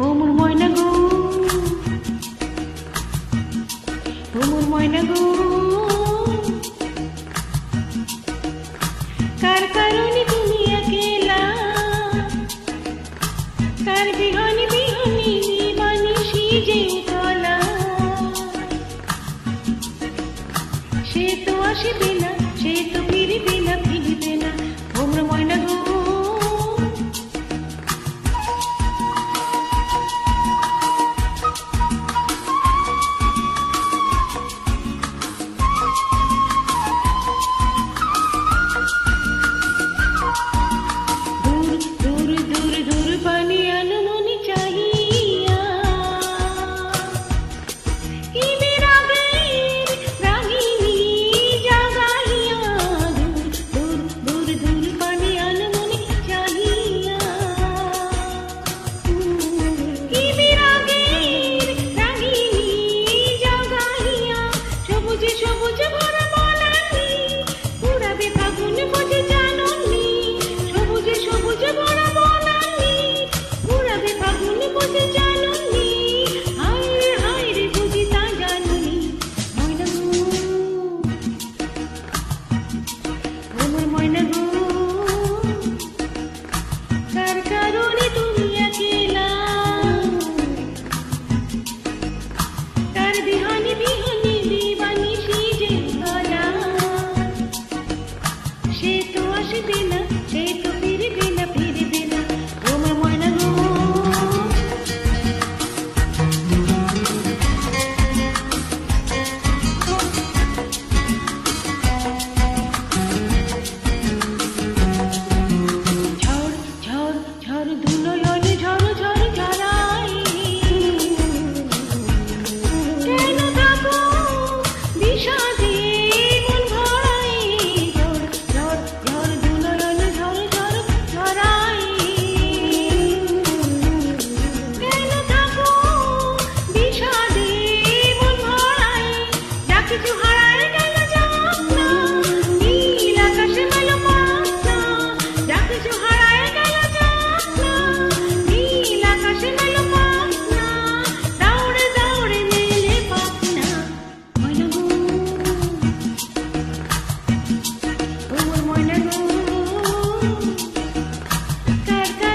ওমর ময়না গো ওমর ময়না গো কার কারণে তুমি একেলা কার বিহনি বিহনি মানিসি যে কলা সে তো আসিবে चेतोऽसि दिन चेतो tartar.